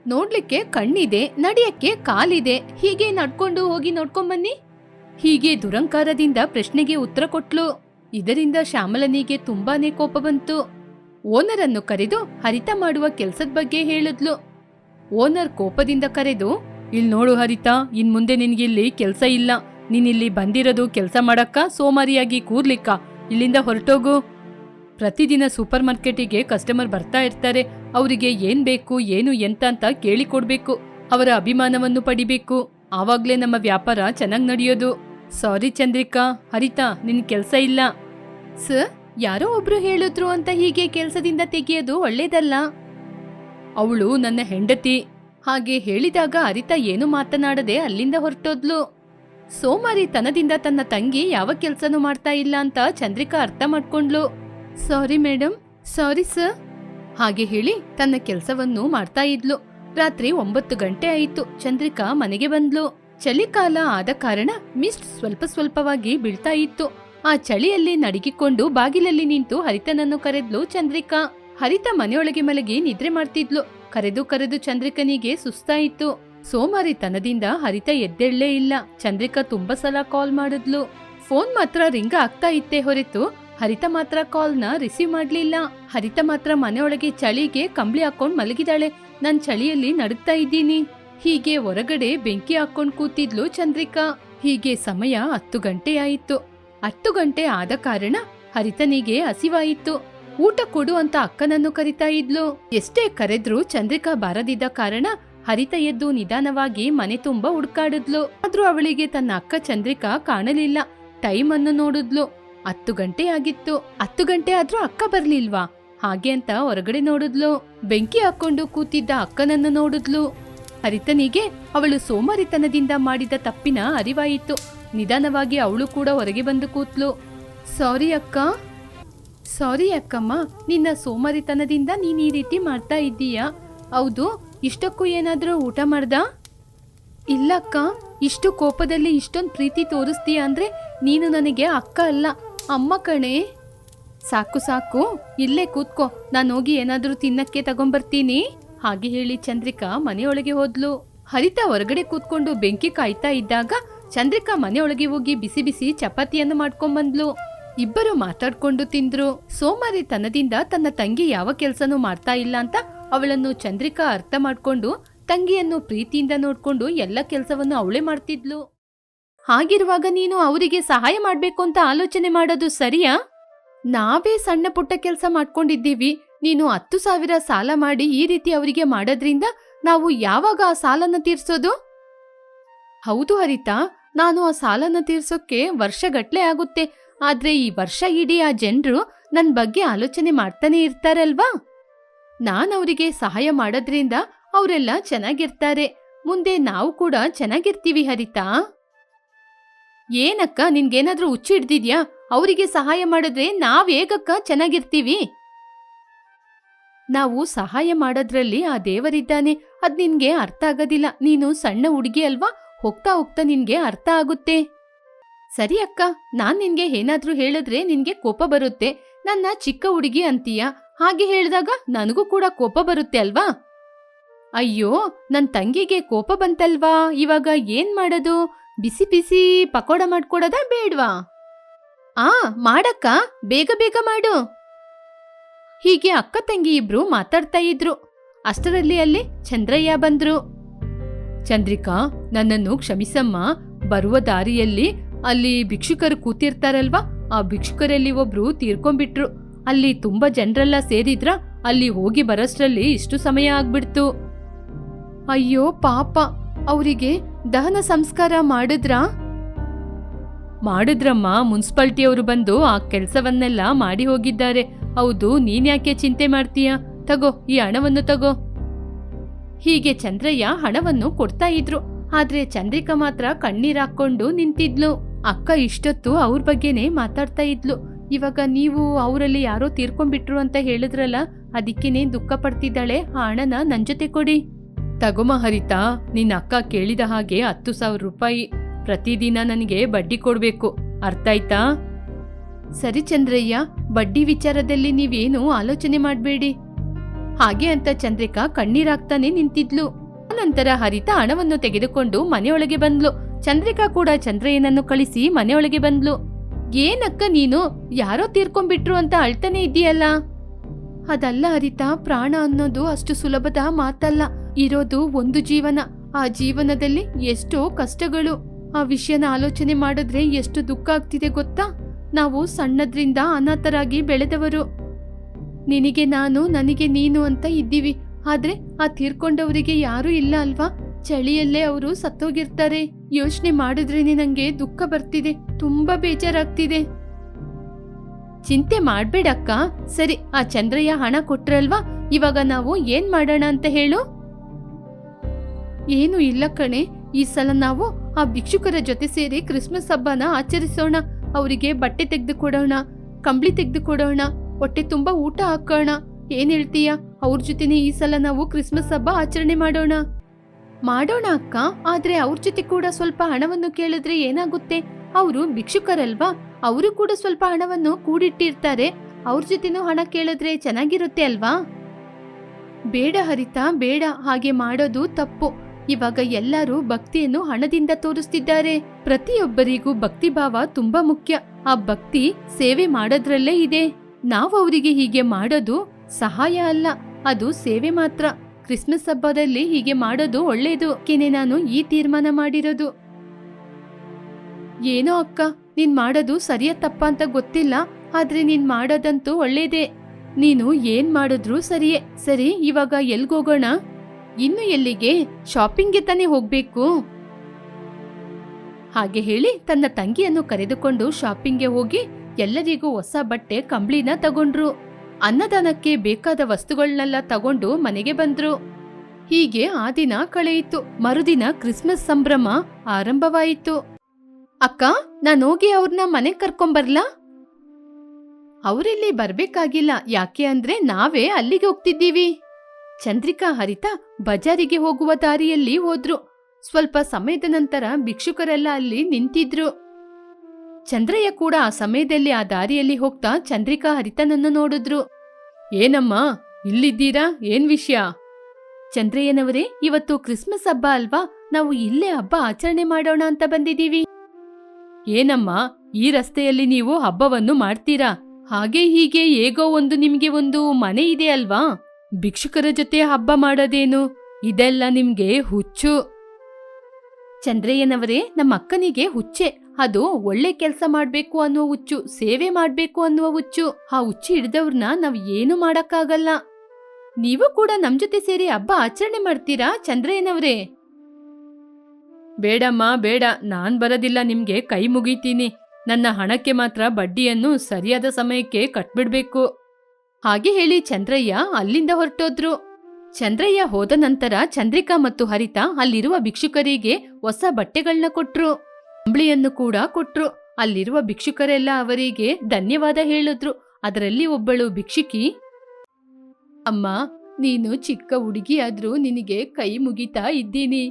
ನೋಡ್ಲಿಕ್ಕೆ ಕಣ್ಣಿದೆ, ನಡೆಯಕ್ಕೆ ಕಾಲಿದೆ, ಹೀಗೆ ನಡ್ಕೊಂಡು ಹೋಗಿ ನೋಡ್ಕೊಂಬನ್ನಿ? ಹೀಗೆ ದುರಂಕಾರದಿಂದ ಪ್ರಶ್ನೆಗೆ ಉತ್ತರ ಕೊಟ್ಲು. ಇದರಿಂದ ಶ್ಯಾಮಲನಿಗೆ ತುಂಬಾನೇ ಕೋಪ ಬಂತು. ಓನರನ್ನು ಕರೆದು ಹರಿತ ಮಾಡುವ ಕೆಲಸದ ಬಗ್ಗೆ ಹೇಳಿದ್ಲು. ಓನರ್ ಕೋಪದಿಂದ ಕರೆದು, ಇಲ್ ನೋಡು ಹರಿತಾ, ಇನ್ ಮುಂದೆ ನಿನಗಿಲ್ಲಿ ಕೆಲಸ ಇಲ್ಲ. ನೀನಿಲ್ಲಿ ಬಂದಿರೋದು ಕೆಲಸ ಮಾಡಕ್ಕ, ಸೋಮಾರಿಯಾಗಿ ಕೂರ್ಲಿಕ್ಕ. ಇಲ್ಲಿಂದ ಹೊರಟೋಗು. ಪ್ರತಿದಿನ ಸೂಪರ್ ಮಾರ್ಕೆಟಿಗೆ ಕಸ್ಟಮರ್ ಬರ್ತಾ ಇರ್ತಾರೆ. ಅವರಿಗೆ ಏನ್ ಬೇಕು, ಏನು ಎಂತ ಅಂತ ಕೇಳಿಕೊಡ್ಬೇಕು. ಅವರ ಅಭಿಮಾನವನ್ನು ಪಡಿಬೇಕು. ಆವಾಗ್ಲೇ ನಮ್ಮ ವ್ಯಾಪಾರ ಚೆನ್ನಾಗ್ ನಡೆಯೋದು. ಸಾರಿ ಚಂದ್ರಿಕಾ, ಹರಿತಾ, ನಿನ್ ಕೆಲ್ಸ ಇಲ್ಲ. ಸರ್ ಯಾರೋ ಒಬ್ರು ಹೇಳಿದ್ರು ಅಂತ ಹೀಗೆ ಕೆಲಸದಿಂದ ತೆಗೆಯೋದು ಒಳ್ಳೇದಲ್ಲ. ಅವಳು ನನ್ನ ಹೆಂಡತಿ. ಹಾಗೆ ಹೇಳಿದಾಗ ಅರಿತ ಏನು ಮಾತನಾಡದೆ ಅಲ್ಲಿಂದ ಹೊರಟೋದ್ಲು. ಸೋಮಾರಿತನದಿಂದ ತನ್ನ ತಂಗಿ ಯಾವ ಕೆಲಸನೂ ಮಾಡ್ತಾ ಇಲ್ಲ ಅಂತ ಚಂದ್ರಿಕಾ ಅರ್ಥ ಮಾಡ್ಕೊಂಡ್ಲು. ಸಾರಿ ಮೇಡಮ್ ಸಾರಿ ಸರ್ ಹಾಗೆ ಹೇಳಿ ತನ್ನ ಕೆಲಸವನ್ನು ಮಾಡ್ತಾ ಇದ್ಲು. ರಾತ್ರಿ ಒಂಬತ್ತು ಗಂಟೆ ಆಯಿತು. ಚಂದ್ರಿಕಾ ಮನೆಗೆ ಬಂದ್ಲು. ಚಳಿಕಾಲ ಆದ ಕಾರಣ ಮಿಸ್ಟ್ ಸ್ವಲ್ಪ ಸ್ವಲ್ಪವಾಗಿ ಬೀಳ್ತಾ ಇತ್ತು. ಆ ಚಳಿಯಲ್ಲಿ ನಡಿಗಿಕೊಂಡು ಬಾಗಿಲಲ್ಲಿ ನಿಂತು ಹರಿತನನ್ನು ಕರೆದ್ಲು ಚಂದ್ರಿಕಾ. ಹರಿತ ಮನೆಯೊಳಗೆ ಮಲಗಿ ನಿದ್ರೆ ಮಾಡ್ತಿದ್ಲು. ಕರೆದು ಕರೆದು ಚಂದ್ರಿಕನಿಗೆ ಸುಸ್ತಾಯಿತು ಸೋಮಾರಿತನದಿಂದ ಹರಿತ ಎದ್ದೇಳಲೇ ಇಲ್ಲ. ಚಂದ್ರಿಕಾ ತುಂಬಾ ಸಲ ಕಾಲ್ ಮಾಡಿದ್ಲು. ಫೋನ್ ಮಾತ್ರ ರಿಂಗ್ ಆಗ್ತಾ ಇತ್ತೇ ಹೊರತು ಹರಿತ ಮಾತ್ರ ಕಾಲ್ನ ರಿಸೀವ್ ಮಾಡ್ಲಿಲ್ಲ. ಹರಿತ ಮಾತ್ರ ಮನೆಯೊಳಗೆ ಚಳಿಗೆ ಕಂಬಳಿ ಹಾಕೊಂಡ್ ಮಲಗಿದಾಳೆ. ನನ್ ಚಳಿಯಲ್ಲಿ ನಡುಗ್ತಾ ಇದ್ದೀನಿ. ಹೀಗೆ ಹೊರಗಡೆ ಬೆಂಕಿ ಹಾಕೊಂಡ್ ಕೂತಿದ್ಲು ಚಂದ್ರಿಕಾ. ಹೀಗೆ ಸಮಯ ಹತ್ತು ಗಂಟೆ ಆಯಿತು. ಹತ್ತು ಗಂಟೆ ಆದ ಕಾರಣ ಹರಿತನಿಗೆ ಹಸಿವಾಯಿತು. ಊಟ ಕೊಡು ಅಂತ ಅಕ್ಕನನ್ನು ಕರಿತಾ ಇದ್ಲು. ಎಷ್ಟೇ ಕರೆದ್ರೂ ಚಂದ್ರಿಕಾ ಬಾರದಿದ್ದ ಕಾರಣ ಹರಿತ ಎದ್ದು ನಿಧಾನವಾಗಿ ಮನೆ ತುಂಬಾ ಹುಡ್ಕಾಡಿದ್ಲು. ಆದ್ರೂ ಅವಳಿಗೆ ತನ್ನ ಅಕ್ಕ ಚಂದ್ರಿಕಾ ಕಾಣಲಿಲ್ಲ. ಟೈಮ್ ಅನ್ನು ನೋಡಿದ್ಲು. ಹತ್ತು ಗಂಟೆ ಆಗಿತ್ತು. ಹತ್ತು ಗಂಟೆ ಆದ್ರೂ ಅಕ್ಕ ಬರ್ಲಿಲ್ವಾ? ಹಾಗೆ ಅಂತ ಹೊರಗಡೆ ನೋಡಿದ್ಲು. ಬೆಂಕಿ ಹಾಕೊಂಡು ಕೂತಿದ್ದ ಅಕ್ಕನನ್ನು ನೋಡಿದ್ಲು. ಹರಿತನಿಗೆ ಅವಳು ಸೋಮಾರಿತನದಿಂದ ಮಾಡಿದ ತಪ್ಪಿನ ಅರಿವಾಯಿತು. ನಿಧಾನವಾಗಿ ಅವಳು ಕೂಡ ಹೊರಗೆ ಬಂದು ಕೂತ್ಲು. ಸಾರಿ ಅಕ್ಕ. ಸಾರಿ ಅಕ್ಕಮ್ಮ, ನಿನ್ನ ಸೋಮಾರಿತನದಿಂದ ನೀನು ಈ ರೀತಿ ಮಾಡ್ತಾ ಇದ್ದೀಯಾ? ಹೌದು, ಇಷ್ಟಕ್ಕೂ ಏನಾದರೂ ಊಟ ಮಾಡ್ದ? ಇಲ್ಲಕ್ಕ ಇಷ್ಟು ಕೋಪದಲ್ಲಿ ಇಷ್ಟೊಂದು ಪ್ರೀತಿ ತೋರಿಸ್ತೀಯ ಅಂದ್ರೆ ನೀನು ನನಗೆ ಅಕ್ಕ ಅಲ್ಲ. ಅಮ್ಮ ಕಣೆ. ಸಾಕು ಸಾಕು. ಇಲ್ಲೇ ಕೂತ್ಕೋ. ನಾನು ಹೋಗಿ ಏನಾದರೂ ತಿನ್ನಕ್ಕೆ ತಗೊಂಬರ್ತೀನಿ. ಹಾಗೆ ಹೇಳಿ ಚಂದ್ರಿಕಾ ಮನೆಯೊಳಗೆ ಹೋದ್ಲು. ಹರಿತಾ ಹೊರಗಡೆ ಕೂತ್ಕೊಂಡು ಬೆಂಕಿ ಕಾಯ್ತಾ ಇದ್ದಾಗ ಚಂದ್ರಿಕಾ ಮನೆಯೊಳಗೆ ಹೋಗಿ ಬಿಸಿ ಬಿಸಿ ಚಪಾತಿಯನ್ನು ಮಾಡ್ಕೊಂಡ್ಬಂದ್ಲು ಇಬ್ಬರು ಮಾತಾಡ್ಕೊಂಡು ತಿಂದ್ರು. ಸೋಮಾರಿ ತನದಿಂದ ತನ್ನ ತಂಗಿ ಯಾವ ಕೆಲಸನೂ ಮಾಡ್ತಾ ಇಲ್ಲ ಅಂತ ಅವಳನ್ನು ಚಂದ್ರಿಕಾ ಅರ್ಥ ಮಾಡ್ಕೊಂಡು ತಂಗಿಯನ್ನು ಪ್ರೀತಿಯಿಂದ ನೋಡ್ಕೊಂಡು ಎಲ್ಲ ಕೆಲಸವನ್ನು ಅವಳೇ ಮಾಡ್ತಿದ್ಲು. ಹಾಗಿರುವಾಗ ನೀನು ಅವರಿಗೆ ಸಹಾಯ ಮಾಡ್ಬೇಕು ಅಂತ ಆಲೋಚನೆ ಮಾಡೋದು ಸರಿಯಾ? ನಾವೇ ಸಣ್ಣ ಪುಟ್ಟ ಕೆಲಸ ಮಾಡ್ಕೊಂಡಿದ್ದೀವಿ. ನೀನು ಹತ್ತು ಸಾವಿರ ಸಾಲ ಮಾಡಿ ಈ ರೀತಿ ಅವರಿಗೆ ಮಾಡೋದ್ರಿಂದ ನಾವು ಯಾವಾಗ ಆ ಸಾಲನ ತೀರ್ಸೋದು? ಹೌದು ಹರಿತಾ ನಾನು ಆ ಸಾಲನ ತೀರ್ಸೋಕ್ಕೆ ವರ್ಷಗಟ್ಲೆ ಆಗುತ್ತೆ. ಆದ್ರೆ ಈ ವರ್ಷ ಇಡೀ ಆ ಜನರು ನನ್ನ ಬಗ್ಗೆ ಆಲೋಚನೆ ಮಾಡ್ತಾನೆ ಇರ್ತಾರಲ್ವಾ? ನಾನು ಅವರಿಗೆ ಸಹಾಯ ಮಾಡೋದ್ರಿಂದ ಅವರೆಲ್ಲ ಚೆನ್ನಾಗಿರ್ತಾರೆ. ಮುಂದೆ ನಾವು ಕೂಡ ಚೆನ್ನಾಗಿರ್ತೀವಿ ಹರಿತಾ. ಏನಕ್ಕ, ನಿನ್ಗೇನಾದ್ರೂ ಹುಚ್ಚು ಹಿಡ್ದಿದ್ಯಾ? ಅವರಿಗೆ ಸಹಾಯ ಮಾಡಿದ್ರೆ ನಾವ್ ಹೇಗಕ್ಕ ಚೆನ್ನಾಗಿರ್ತೀವಿ? ನಾವು ಸಹಾಯ ಮಾಡೋದ್ರಲ್ಲಿ ಆ ದೇವರಿದ್ದಾನೆ. ಅದ್ ನಿನ್ಗೆ ಅರ್ಥ ಆಗೋದಿಲ್ಲ. ನೀನು ಸಣ್ಣ ಹುಡುಗಿ ಅಲ್ವಾ? ಹೋಗ್ತಾ ಹೋಗ್ತಾ ನಿನ್ಗೆ ಅರ್ಥ ಆಗುತ್ತೆ. ಸರಿ ಅಕ್ಕ, ನಾನ್ ನಿನ್ಗೆ ಏನಾದ್ರೂ ಹೇಳಿದ್ರೆ ನಿನ್ಗೆ ಕೋಪ ಬರುತ್ತೆ. ನನ್ನ ಚಿಕ್ಕ ಹುಡುಗಿ ಅಂತೀಯ? ಹಾಗೆ ಹೇಳಿದಾಗ ನನಗೂ ಕೂಡ ಕೋಪ ಬರುತ್ತೆ ಅಲ್ವಾ? ಅಯ್ಯೋ, ನನ್ ತಂಗಿಗೆ ಕೋಪ ಬಂತಲ್ವಾ? ಇವಾಗ ಏನ್ ಮಾಡೋದು? ಬಿಸಿ ಬಿಸಿ ಪಕೋಡ ಮಾಡ್ಕೊಡದ ಬೇಡ್ವಾ? ಆ, ಮಾಡಕ್ಕ, ಬೇಗ ಬೇಗ ಮಾಡು. ಹೀಗೆ ಅಕ್ಕ ತಂಗಿ ಇಬ್ರು ಮಾತಾಡ್ತಾ ಇದ್ರು. ಅಷ್ಟರಲ್ಲಿ ಅಲ್ಲಿ ಚಂದ್ರಯ್ಯ ಬಂದ್ರು. ಚಂದ್ರಿಕಾ, ನನ್ನನ್ನು ಕ್ಷಮಿಸಮ್ಮ. ಬರುವ ದಾರಿಯಲ್ಲಿ ಅಲ್ಲಿ ಭಿಕ್ಷುಕರು ಕೂತಿರ್ತಾರಲ್ವಾ? ಆ ಭಿಕ್ಷುಕರಲ್ಲಿ ಒಬ್ರು ತೀರ್ಕೊಂಡ್ಬಿಟ್ರು. ಅಲ್ಲಿ ತುಂಬಾ ಜನರೆಲ್ಲ ಸೇರಿದ್ರ ಅಲ್ಲಿ ಹೋಗಿ ಬರೋಷ್ಟ್ರಲ್ಲಿ ಇಷ್ಟು ಸಮಯ ಆಗ್ಬಿಡ್ತು. ಅಯ್ಯೋ, ಪಾಪ. ಅವರಿಗೆ ದಹನ ಸಂಸ್ಕಾರ ಮಾಡಿದ್ರಾ? ಮಾಡಿದ್ರಮ್ಮ. ಮುನ್ಸಿಪಾಲ್ಟಿಯವರು ಬಂದು ಆ ಕೆಲಸವನ್ನೆಲ್ಲ ಮಾಡಿ ಹೋಗಿದ್ದಾರೆ. ಹೌದು, ನೀನ್ಯಾಕೆ ಚಿಂತೆ ಮಾಡ್ತೀಯ? ತಗೋ, ಈ ಹಣವನ್ನು ತಗೋ. ಹೀಗೆ ಚಂದ್ರಯ್ಯ ಹಣವನ್ನು ಕೊಡ್ತಾ ಇದ್ರು. ಆದ್ರೆ ಚಂದ್ರಿಕಾ ಮಾತ್ರ ಕಣ್ಣೀರಾಕೊಂಡು ನಿಂತಿದ್ಲು. ಅಕ್ಕ ಇಷ್ಟೊತ್ತು ಅವ್ರ ಬಗ್ಗೆನೇ ಮಾತಾಡ್ತಾ ಇದ್ಲು. ಇವಾಗ ನೀವು ಅವರಲ್ಲಿ ಯಾರೋ ತೀರ್ಕೊಂಡ್ಬಿಟ್ರು ಅಂತ ಹೇಳಿದ್ರಲ್ಲ, ಅದಕ್ಕೇನೆ ದುಃಖ ಪಡ್ತಿದ್ದಾಳೆ ಆ ಹಣನ ನನ್ ಜೊತೆ ಕೊಡಿ. ತಗೊಮ ಹರಿತಾ ನಿನ್ನ ಅಕ್ಕ ಕೇಳಿದ ಹಾಗೆ ಹತ್ತು ಸಾವಿರ ರೂಪಾಯಿ. ಪ್ರತಿದಿನ ನನಗೆ ಬಡ್ಡಿ ಕೊಡ್ಬೇಕು. ಅರ್ಥ ಆಯ್ತಾ? ಸರಿ ಚಂದ್ರಯ್ಯ, ಬಡ್ಡಿ ವಿಚಾರದಲ್ಲಿ ನೀವೇನು ಆಲೋಚನೆ ಮಾಡಬೇಡಿ. ಹಾಗೆ ಅಂತ ಚಂದ್ರಿಕಾ ಕಣ್ಣೀರಾಗ್ತಾನೆ ನಿಂತಿದ್ಲು. ನಂತರ ಹರಿತಾ ಹಣವನ್ನು ತೆಗೆದುಕೊಂಡು ಮನೆಯೊಳಗೆ ಬಂದ್ಲು. ಚಂದ್ರಿಕಾ ಕೂಡ ಚಂದ್ರಯ್ಯನನ್ನು ಕಳಿಸಿ ಮನೆಯೊಳಗೆ ಬಂದ್ಲು. ಏನಕ್ಕ ನೀನು? ಯಾರೋ ತೀರ್ಕೊಂಡ್ಬಿಟ್ರು ಅಂತ ಅಳ್ತಾನೆ ಇದೆಯಲ್ಲ ಅದಲ್ಲ ಹರಿತ, ಪ್ರಾಣ ಅನ್ನೋದು ಅಷ್ಟು ಸುಲಭದ ಮಾತಲ್ಲ. ಇರೋದು ಒಂದು ಜೀವನ. ಆ ಜೀವನದಲ್ಲಿ ಎಷ್ಟೋ ಕಷ್ಟಗಳು. ಆ ವಿಷಯನ ಆಲೋಚನೆ ಮಾಡಿದ್ರೆ ಎಷ್ಟು ದುಃಖ ಆಗ್ತಿದೆ ಗೊತ್ತಾ? ನಾವು ಸಣ್ಣದ್ರಿಂದ ಅನಾಥರಾಗಿ ಬೆಳೆದವರು. ನಿನಗೆ ನಾನು, ನನಗೆ ನೀನು ಅಂತ ಇದ್ದೀವಿ. ಆದ್ರೆ ಆ ತೀರ್ಕೊಂಡವರಿಗೆ ಯಾರೂ ಇಲ್ಲ ಅಲ್ವಾ? ಚಳಿಯಲ್ಲೇ ಅವರು ಸತ್ತೋಗಿರ್ತಾರೆ. ಯೋಚನೆ ಮಾಡಿದ್ರೇನೆ ನಂಗೆ ದುಃಖ ಬರ್ತಿದೆ. ತುಂಬಾ ಬೇಜಾರಾಗ್ತಿದೆ. ಚಿಂತೆ ಮಾಡ್ಬೇಡಕ್ಕ. ಸರಿ, ಆ ಚಂದ್ರಯ್ಯ ಹಣ ಕೊಟ್ರಲ್ವಾ? ಇವಾಗ ನಾವು ಏನ್ ಮಾಡೋಣ ಅಂತ ಹೇಳು. ಏನು ಇಲ್ಲ ಕಣೆ. ಈ ಸಲ ನಾವು ಆ ಭಿಕ್ಷುಕರ ಜೊತೆ ಸೇರಿ ಕ್ರಿಸ್ಮಸ್ ಹಬ್ಬನ ಆಚರಿಸೋಣ. ಅವರಿಗೆ ಬಟ್ಟೆ ತೆಗೆದುಕೊಡೋಣ ಕಂಬಳಿ ತೆಗೆದು ಕೊಡೋಣ. ಹೊಟ್ಟೆ ತುಂಬಾ ಊಟ ಹಾಕೋಣ. ಏನ್ ಹೇಳ್ತೀಯ? ಅವ್ರ ಜೊತೆನೆ ಈ ಸಲ ನಾವು ಕ್ರಿಸ್ಮಸ್ ಹಬ್ಬ ಆಚರಣೆ ಮಾಡೋಣ. ಮಾಡೋಣ ಅಕ್ಕ. ಆದ್ರೆ ಅವ್ರ ಜೊತೆ ಕೂಡ ಸ್ವಲ್ಪ ಹಣವನ್ನು ಕೇಳಿದ್ರೆ ಏನಾಗುತ್ತೆ? ಅವರು ಭಿಕ್ಷುಕರಲ್ವಾ? ಅವರು ಕೂಡ ಸ್ವಲ್ಪ ಹಣವನ್ನು ಕೂಡಿಟ್ಟಿರ್ತಾರೆ. ಅವ್ರ ಜೊತೆನೂ ಹಣ ಕೇಳಿದ್ರೆ ಚೆನ್ನಾಗಿರುತ್ತೆ ಅಲ್ವಾ? ಬೇಡ ಹರಿತಾ, ಬೇಡ. ಹಾಗೆ ಮಾಡೋದು ತಪ್ಪು. ಇವಾಗ ಎಲ್ಲರೂ ಭಕ್ತಿಯನ್ನು ಹಣದಿಂದ ತೋರಿಸ್ತಿದ್ದಾರೆ. ಪ್ರತಿಯೊಬ್ಬರಿಗೂ ಭಕ್ತಿ ಭಾವ ತುಂಬಾ ಮುಖ್ಯ. ಆ ಭಕ್ತಿ ಸೇವೆ ಮಾಡೋದ್ರಲ್ಲೇ ಇದೆ. ನಾವು ಅವರಿಗೆ ಹೀಗೆ ಮಾಡೋದು ಸಹಾಯ ಅಲ್ಲ, ಅದು ಸೇವೆ ಮಾತ್ರ. ಕ್ರಿಸ್ಮಸ್ ಹಬ್ಬದಲ್ಲಿ ಹೀಗೆ ಮಾಡೋದು ಒಳ್ಳೇದು. ಕೆನೆ ನಾನು ಈ ತೀರ್ಮಾನ ಮಾಡಿರೋದು? ಏನೋ ಅಕ್ಕ, ನೀನ್ ಮಾಡೋದು ಸರಿಯ ತಪ್ಪ ಅಂತ ಗೊತ್ತಿಲ್ಲ, ಆದ್ರೆ ನೀನ್ ಮಾಡೋದಂತೂ ಒಳ್ಳೇದೇ. ನೀನು ಏನ್ ಮಾಡಿದ್ರು ಸರಿಯೇ. ಸರಿ, ಇವಾಗ ಎಲ್ಗೋಗೋಣ ಇನ್ನು ಎಲ್ಲಿಗೆ? ಶಾಪಿಂಗ್ಗೆ ತಾನೇ ಹೋಗ್ಬೇಕು. ಹಾಗೆ ಹೇಳಿ ತನ್ನ ತಂಗಿಯನ್ನು ಕರೆದುಕೊಂಡು ಶಾಪಿಂಗ್ಗೆ ಹೋಗಿ ಎಲ್ಲರಿಗೂ ಹೊಸ ಬಟ್ಟೆ ಕಂಬ್ಳಿನ ತಗೊಂಡ್ರು. ಅನ್ನದಾನಕ್ಕೆ ಬೇಕಾದ ವಸ್ತುಗಳನ್ನೆಲ್ಲ ತಗೊಂಡು ಮನೆಗೆ ಬಂದ್ರು. ಹೀಗೆ ಆ ದಿನ ಕಳೆಯಿತು. ಮರುದಿನ ಕ್ರಿಸ್ಮಸ್ ಸಂಭ್ರಮ ಆರಂಭವಾಯಿತು. ಅಕ್ಕ, ನಾನು ಹೋಗಿ ಅವ್ರನ್ನ ಮನೆಗ್ ಕರ್ಕೊಂಬರ್ಲಾ ಅವರಿಲ್ಲಿ ಬರ್ಬೇಕಾಗಿಲ್ಲ. ಯಾಕೆ ಅಂದ್ರೆ ನಾವೇ ಅಲ್ಲಿಗೆ ಹೋಗ್ತಿದ್ದೀವಿ. ಚಂದ್ರಿಕಾ, ಹರಿತ ಬಜಾರಿಗೆ ಹೋಗುವ ದಾರಿಯಲ್ಲಿ ಹೋದ್ರು. ಸ್ವಲ್ಪ ಸಮಯದ ನಂತರ ಭಿಕ್ಷುಕರೆಲ್ಲ ಅಲ್ಲಿ ನಿಂತಿದ್ರು. ಚಂದ್ರಯ್ಯ ಕೂಡ ಆ ಸಮಯದಲ್ಲಿ ಆ ದಾರಿಯಲ್ಲಿ ಹೋಗ್ತಾ ಚಂದ್ರಿಕಾ ಹರಿತನನ್ನು ನೋಡಿದ್ರು. ಏನಮ್ಮ, ಇಲ್ಲಿದ್ದೀರಾ? ಏನ್ ವಿಷಯ? ಚಂದ್ರಯ್ಯನವರೇ, ಇವತ್ತು ಕ್ರಿಸ್ಮಸ್ ಹಬ್ಬ ಅಲ್ವಾ? ನಾವು ಇಲ್ಲೇ ಹಬ್ಬ ಆಚರಣೆ ಮಾಡೋಣ ಅಂತ ಬಂದಿದ್ದೀವಿ. ಏನಮ್ಮ, ಈ ರಸ್ತೆಯಲ್ಲಿ ನೀವು ಹಬ್ಬವನ್ನು ಮಾಡ್ತೀರಾ? ಹಾಗೆ ಹೀಗೆ ಹೇಗೋ ಒಂದು ನಿಮ್ಗೆ ಒಂದು ಮನೆ ಇದೆ ಅಲ್ವಾ? ಭಿಕ್ಷುಕರ ಜೊತೆ ಹಬ್ಬ ಮಾಡೋದೇನು? ಇದೆಲ್ಲ ನಿಮ್ಗೆ ಹುಚ್ಚು. ಚಂದ್ರಯ್ಯನವರೇ, ನಮ್ಮ ಅಕ್ಕನಿಗೆ ಹುಚ್ಚೆ. ಅದು ಒಳ್ಳೆ ಕೆಲಸ ಮಾಡ್ಬೇಕು ಅನ್ನುವ ಹುಚ್ಚು, ಸೇವೆ ಮಾಡ್ಬೇಕು ಅನ್ನುವ ಹುಚ್ಚು. ಆ ಹುಚ್ಚು ಹಿಡ್ದವ್ರನ್ನ ನಾವ್ ಏನು ಮಾಡಕ್ಕಾಗಲ್ಲ. ನೀವು ಕೂಡ ನಮ್ ಜೊತೆ ಸೇರಿ ಹಬ್ಬ ಆಚರಣೆ ಮಾಡ್ತೀರಾ ಚಂದ್ರಯ್ಯನವರೇ? ಬೇಡಮ್ಮ, ಬೇಡ. ನಾನ್ ಬರೋದಿಲ್ಲ, ನಿಮ್ಗೆ ಕೈ ಮುಗಿತೀನಿ. ನನ್ನ ಹಣಕ್ಕೆ ಮಾತ್ರ ಬಡ್ಡಿಯನ್ನು ಸರಿಯಾದ ಸಮಯಕ್ಕೆ ಕಟ್ಬಿಡ್ಬೇಕು. ಹಾಗೆ ಹೇಳಿ ಚಂದ್ರಯ್ಯ ಅಲ್ಲಿಂದ ಹೊರಟೋದ್ರು. ಚಂದ್ರಯ್ಯ ಹೋದ ನಂತರ ಚಂದ್ರಿಕಾ ಮತ್ತು ಹರಿತಾ ಅಲ್ಲಿರುವ ಭಿಕ್ಷುಕರಿಗೆ ಹೊಸ ಬಟ್ಟೆಗಳನ್ನ ಕೊಟ್ರು. ಅಂಬ್ಳಿಯನ್ನು ಕೂಡ ಕೊಟ್ರು. ಅಲ್ಲಿರುವ ಭಿಕ್ಷುಕರೆಲ್ಲ ಅವರಿಗೆ ಧನ್ಯವಾದ ಹೇಳಿದ್ರು. ಅದರಲ್ಲಿ ಒಬ್ಬಳು ಭಿಕ್ಷುಕಿ, ಅಮ್ಮ, ನೀನು ಚಿಕ್ಕ ಹುಡುಗಿಯಾದ್ರೂ ನಿನಗೆ ಕೈ ಮುಗಿತಾ ಇದ್ದೀನಿ.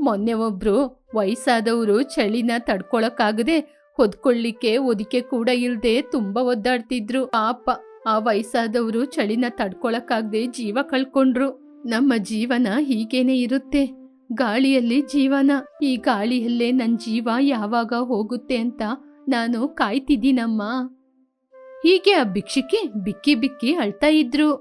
ಮೊನ್ನೆ ಒಬ್ರು ವಯಸ್ಸಾದವರು ಚಳಿನ ತಡ್ಕೊಳಕ್ಕಾಗದೆ ಹೊದ್ಕೊಳ್ಳಿಕ್ಕೆ ಒದಿಕೆ ಕೂಡ ಇಲ್ಲದೆ ತುಂಬಾ ಒದ್ದಾಡ್ತಿದ್ರು. ಪಾಪ, ಆ ವಯಸ್ಸಾದವರು ಚಳಿನ ತಡ್ಕೊಳಕ್ಕಾಗದೆ ಜೀವ ಕಳ್ಕೊಂಡ್ರು. ನಮ್ಮ ಜೀವನ ಹೀಗೇನೆ ಇರುತ್ತೆ. ಗಾಳಿಯಲ್ಲಿ ಜೀವನ. ಈ ಗಾಳಿಯಲ್ಲೇ ನನ್ ಜೀವ ಯಾವಾಗ ಹೋಗುತ್ತೆ ಅಂತ ನಾನು ಕಾಯ್ತಿದ್ದೀನಮ್ಮ. ಹೀಗೆ ಆ ಭಿಕ್ಷುಕಿ ಬಿಕ್ಕಿ ಬಿಕ್ಕಿ ಅಳ್ತಾ ಇದ್ರು.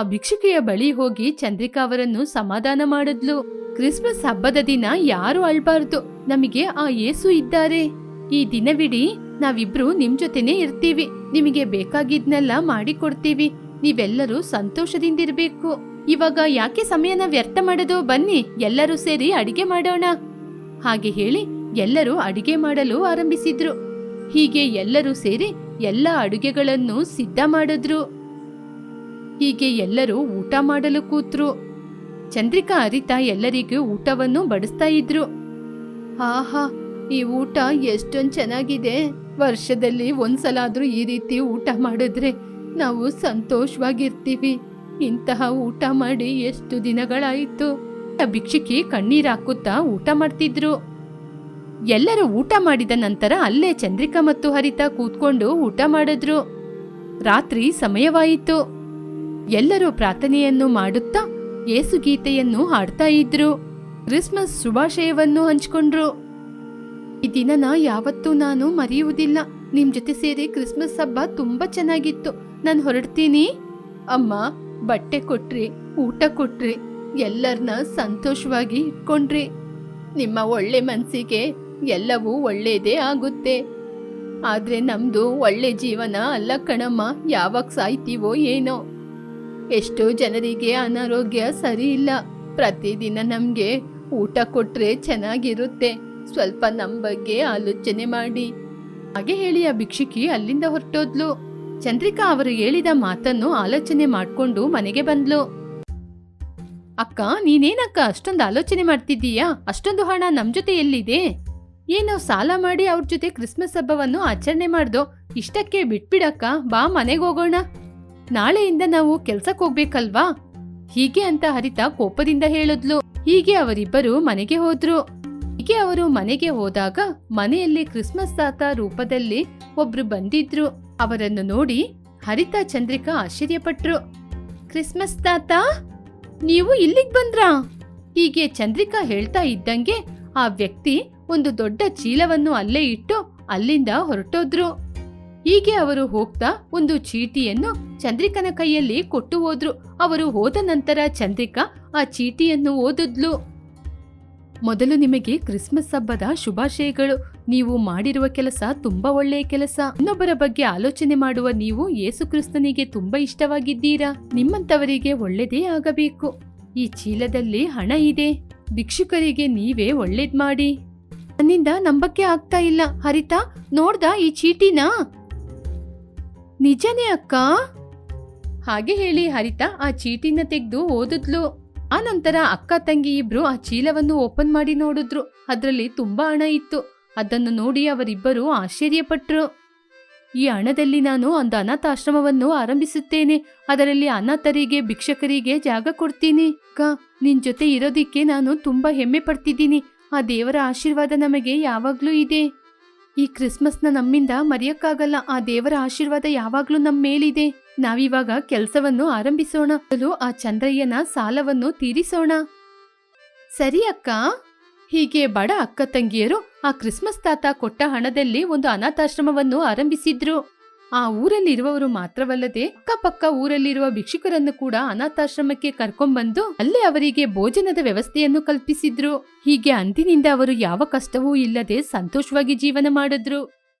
ಆ ಭಿಕ್ಷುಕಿಯ ಬಳಿ ಹೋಗಿ ಚಂದ್ರಿಕಾ ಅವರನ್ನು ಸಮಾಧಾನ ಮಾಡಿದ್ಲು. ಕ್ರಿಸ್ಮಸ್ ಹಬ್ಬದ ದಿನ ಯಾರು ಅಳ್ಬಾರ್ದು. ನಮಗೆ ಆ ಏಸು ಇದ್ದಾರೆ. ಈ ದಿನವಿಡೀ ನಾವಿಬ್ರು ನಿಮ್ ಜೊತೆನೆ ಇರ್ತೀವಿ. ನಿಮಗೆ ಬೇಕಾಗಿದ್ನೆಲ್ಲ ಮಾಡಿಕೊಡ್ತೀವಿ. ನೀವೆಲ್ಲರೂ ಸಂತೋಷದಿಂದಿರ್ಬೇಕು. ಇವಾಗ ಯಾಕೆ ಸಮಯನ ವ್ಯರ್ಥ ಮಾಡೋದು? ಬನ್ನಿ, ಎಲ್ಲರೂ ಸೇರಿ ಅಡಿಗೆ ಮಾಡೋಣ. ಹಾಗೆ ಹೇಳಿ ಎಲ್ಲರೂ ಅಡಿಗೆ ಮಾಡಲು ಆರಂಭಿಸಿದ್ರು. ಹೀಗೆ ಎಲ್ಲರೂ ಸೇರಿ ಎಲ್ಲ ಅಡುಗೆಗಳನ್ನು ಸಿದ್ಧ ಮಾಡಿದ್ರು. ಹೀಗೆ ಎಲ್ಲರೂ ಊಟ ಮಾಡಲು ಕೂತ್ರು. ಚಂದ್ರಿಕಾ, ಅರಿತ ಎಲ್ಲರಿಗೂ ಊಟವನ್ನು ಬಡಿಸ್ತಾ ಇದ್ರು. ಆಹಾ, ಈ ಊಟ ಎಷ್ಟೊಂದು ಚೆನ್ನಾಗಿದೆ. ವರ್ಷದಲ್ಲಿ ಒಂದ್ಸಲಾದ್ರೂ ಈ ರೀತಿ ಊಟ ಮಾಡಿದ್ರೆ ನಾವು ಸಂತೋಷವಾಗಿರ್ತೀವಿ. ಇಂತಹ ಊಟ ಮಾಡಿ ಎಷ್ಟು ದಿನಗಳಾಯಿತು? ಭಿಕ್ಷುಕಿ ಕಣ್ಣೀರಾಕುತ್ತಾ ಊಟ ಮಾಡ್ತಿದ್ರು. ಎಲ್ಲರೂ ಊಟ ಮಾಡಿದ ನಂತರ ಅಲ್ಲೇ ಚಂದ್ರಿಕಾ ಮತ್ತು ಹರಿತಾ ಕೂತ್ಕೊಂಡು ಊಟ ಮಾಡಿದ್ರು. ರಾತ್ರಿ ಸಮಯವಾಯಿತು. ಎಲ್ಲರೂ ಪ್ರಾರ್ಥನೆಯನ್ನು ಮಾಡುತ್ತಾ ಏಸುಗೀತೆಯನ್ನು ಹಾಡ್ತಾ ಇದ್ರು. ಕ್ರಿಸ್ಮಸ್ ಶುಭಾಶಯವನ್ನು ಹಂಚಿಕೊಂಡ್ರು. ಈ ದಿನನ ಯಾವತ್ತೂ ನಾನು ಮರೆಯುವುದಿಲ್ಲ. ನಿಮ್ ಜೊತೆ ಸೇರಿ ಕ್ರಿಸ್ಮಸ್ ಹಬ್ಬ ತುಂಬಾ ಚೆನ್ನಾಗಿತ್ತು. ನಾನು ಹೊರಡ್ತೀನಿ. ಅಮ್ಮ ಬಟ್ಟೆ ಕೊಟ್ರಿ, ಊಟ ಕೊಟ್ರಿ ಎಲ್ಲರನ್ನ ಸಂತೋಷವಾಗಿ ಇಟ್ಕೊಂಡ್ರಿ. ನಿಮ್ಮ ಒಳ್ಳೆ ಮನಸ್ಸಿಗೆ ಎಲ್ಲವೂ ಒಳ್ಳೆಯದೇ ಆಗುತ್ತೆ. ಆದ್ರೆ ನಮ್ದು ಒಳ್ಳೆ ಜೀವನ ಅಲ್ಲ ಕಣಮ್ಮ, ಯಾವಾಗ ಸಾಯ್ತೀವೋ ಏನೋ. ಎಷ್ಟೋ ಜನರಿಗೆ ಅನಾರೋಗ್ಯ ಸರಿ ಇಲ್ಲ. ಪ್ರತಿದಿನ ನಮ್ಗೆ ಊಟ ಕೊಟ್ರೆ ಚೆನ್ನಾಗಿರುತ್ತೆ. ಸ್ವಲ್ಪ ನಮ್ಮ ಬಗ್ಗೆ ಆಲೋಚನೆ ಮಾಡಿ. ಹಾಗೆ ಹೇಳಿ ಆ ಭಿಕ್ಷುಕಿ ಅಲ್ಲಿಂದ ಹೊರಟೋದ್ಲು. ಚಂದ್ರಿಕಾ ಅವರು ಹೇಳಿದ ಮಾತನ್ನು ಆಲೋಚನೆ ಮಾಡ್ಕೊಂಡು ಮನೆಗೆ ಬಂದ್ಲು. ಅಕ್ಕ, ನೀನೇನಕ್ಕ ಅಷ್ಟೊಂದು ಆಲೋಚನೆ ಮಾಡ್ತಿದ್ದೀಯಾ? ಅಷ್ಟೊಂದು ಹಣ ನಮ್ ಜೊತೆ ಎಲ್ಲಿದೆ ಏನೋ ಸಾಲ ಮಾಡಿ ಅವ್ರ ಜೊತೆ ಕ್ರಿಸ್ಮಸ್ ಹಬ್ಬವನ್ನು ಆಚರಣೆ ಮಾಡ್ದೋ? ಇಷ್ಟಕ್ಕೆ ಬಿಟ್ಬಿಡಕ್ಕ, ಬಾ ಮನೆಗೆ ಹೋಗೋಣ. ನಾಳೆಯಿಂದ ನಾವು ಕೆಲ್ಸಕ್ಕೆ ಹೋಗ್ಬೇಕಲ್ವಾ? ಹೀಗೆ ಅಂತ ಹರಿತ ಕೋಪದಿಂದ ಹೇಳಿದ್ಲು. ಹೀಗೆ ಅವರಿಬ್ಬರು ಮನೆಗೆ ಹೋದ್ರು. ಅವರು ಮನೆಗೆ ಹೋದಾಗ ಮನೆಯಲ್ಲಿ ಕ್ರಿಸ್ಮಸ್ ತಾತ ರೂಪದಲ್ಲಿ ಒಬ್ರು ಬಂದಿದ್ರು. ಅವರನ್ನು ನೋಡಿ ಹರಿತಾ ಚಂದ್ರಿಕಾ ಆಶ್ಚರ್ಯಪಟ್ರು. ಕ್ರಿಸ್ಮಸ್ ತಾತ ನೀವು ಇಲ್ಲಿಗೆ ಬಂದ್ರಾ? ಹೀಗೆ ಚಂದ್ರಿಕಾ ಹೇಳ್ತಾ ಇದ್ದಂಗೆ ಆ ವ್ಯಕ್ತಿ ಒಂದು ದೊಡ್ಡ ಚೀಲವನ್ನು ಅಲ್ಲೇ ಇಟ್ಟು ಅಲ್ಲಿಂದ ಹೊರಟೋದ್ರು. ಹೀಗೆ ಅವರು ಹೋಗ್ತಾ ಒಂದು ಚೀಟಿಯನ್ನು ಚಂದ್ರಿಕನ ಕೈಯಲ್ಲಿ ಕೊಟ್ಟು ಹೋದ್ರು. ಅವರು ಹೋದ ನಂತರ ಚಂದ್ರಿಕಾ ಆ ಚೀಟಿಯನ್ನು ಓದಿದ್ಲು. ಮೊದಲು ನಿಮಗೆ ಕ್ರಿಸ್ಮಸ್ ಹಬ್ಬದ ಶುಭಾಶಯಗಳು. ನೀವು ಮಾಡಿರುವ ಕೆಲಸ ತುಂಬಾ ಒಳ್ಳೆಯ ಕೆಲಸ. ಇನ್ನೊಬ್ಬರ ಬಗ್ಗೆ ಆಲೋಚನೆ ಮಾಡುವ ನೀವು ಯೇಸು ಕ್ರಿಸ್ತನಿಗೆ ತುಂಬಾ ಇಷ್ಟವಾಗಿದ್ದೀರಾ? ನಿಮ್ಮಂತವರಿಗೆ ಒಳ್ಳೆಯದೇ ಆಗಬೇಕು. ಈ ಚೀಲದಲ್ಲಿ ಹಣ ಇದೆ. ಭಿಕ್ಷುಕರಿಗೆ ನೀವೇ ಒಳ್ಳೇದ್ ಮಾಡಿ. ನನ್ನಿಂದ ನಂಬಕ್ಕೆ ಆಗ್ತಾ ಇಲ್ಲ. ಹರಿತಾ, ನೋಡ್ದ ಈ ಚೀಟಿನ? ನಿಜನೇ ಅಕ್ಕ? ಹಾಗೆ ಹೇಳಿ ಹರಿತಾ ಆ ಚೀಟಿನ ತೆಗೆದು ಓದಿದ್ಲು. ಆ ನಂತರ ಅಕ್ಕ ತಂಗಿ ಇಬ್ರು ಆ ಚೀಲವನ್ನು ಓಪನ್ ಮಾಡಿ ನೋಡಿದ್ರು. ಅದರಲ್ಲಿ ತುಂಬಾ ಹಣ ಇತ್ತು. ಅದನ್ನು ನೋಡಿ ಅವರಿಬ್ಬರು ಆಶ್ಚರ್ಯಪಟ್ರು. ಈ ಹಣದಲ್ಲಿ ನಾನು ಒಂದು ಅನಾಥಾಶ್ರಮವನ್ನು ಆರಂಭಿಸುತ್ತೇನೆ. ಅದರಲ್ಲಿ ಅನಾಥರಿಗೆ, ಭಿಕ್ಷಕರಿಗೆ ಜಾಗ ಕೊಡ್ತೀನಿ. ಅಕ್ಕ, ನಿನ್ ಜೊತೆ ಇರೋದಿಕ್ಕೆ ನಾನು ತುಂಬಾ ಹೆಮ್ಮೆ ಪಡ್ತಿದ್ದೀನಿ. ಆ ದೇವರ ಆಶೀರ್ವಾದ ನಮಗೆ ಯಾವಾಗ್ಲೂ ಇದೆ. ಈ ಕ್ರಿಸ್ಮಸ್ನ ನಮ್ಮಿಂದ ಮರೆಯಕ್ಕಾಗಲ್ಲ. ಆ ದೇವರ ಆಶೀರ್ವಾದ ಯಾವಾಗ್ಲೂ ನಮ್ಮ ಮೇಲಿದೆ. ನಾವಿವಾಗ ಕೆಲಸವನ್ನು ಆರಂಭಿಸೋಣ. ಮೊದಲು ಆ ಚಂದ್ರಯ್ಯನ ಸಾಲವನ್ನು ತೀರಿಸೋಣ. ಸರಿ ಅಕ್ಕ. ಹೀಗೆ ಬಡ ಅಕ್ಕ ತಂಗಿಯರು ಆ ಕ್ರಿಸ್ಮಸ್ ತಾತ ಕೊಟ್ಟ ಹಣದಲ್ಲಿ ಒಂದು ಅನಾಥಾಶ್ರಮವನ್ನು ಆರಂಭಿಸಿದ್ರು. ಆ ಊರಲ್ಲಿರುವವರು ಮಾತ್ರವಲ್ಲದೆ ಅಕ್ಕಪಕ್ಕ ಊರಲ್ಲಿರುವ ಭಿಕ್ಷುಕರನ್ನು ಕೂಡ ಅನಾಥಾಶ್ರಮಕ್ಕೆ ಕರ್ಕೊಂಡ್ಬಂದು ಅಲ್ಲೇ ಅವರಿಗೆ ಭೋಜನದ ವ್ಯವಸ್ಥೆಯನ್ನು ಕಲ್ಪಿಸಿದ್ರು. ಹೀಗೆ ಅಂದಿನಿಂದ ಅವರು ಯಾವ ಕಷ್ಟವೂ ಇಲ್ಲದೆ ಸಂತೋಷವಾಗಿ ಜೀವನ ಮಾಡಿದ್ರು.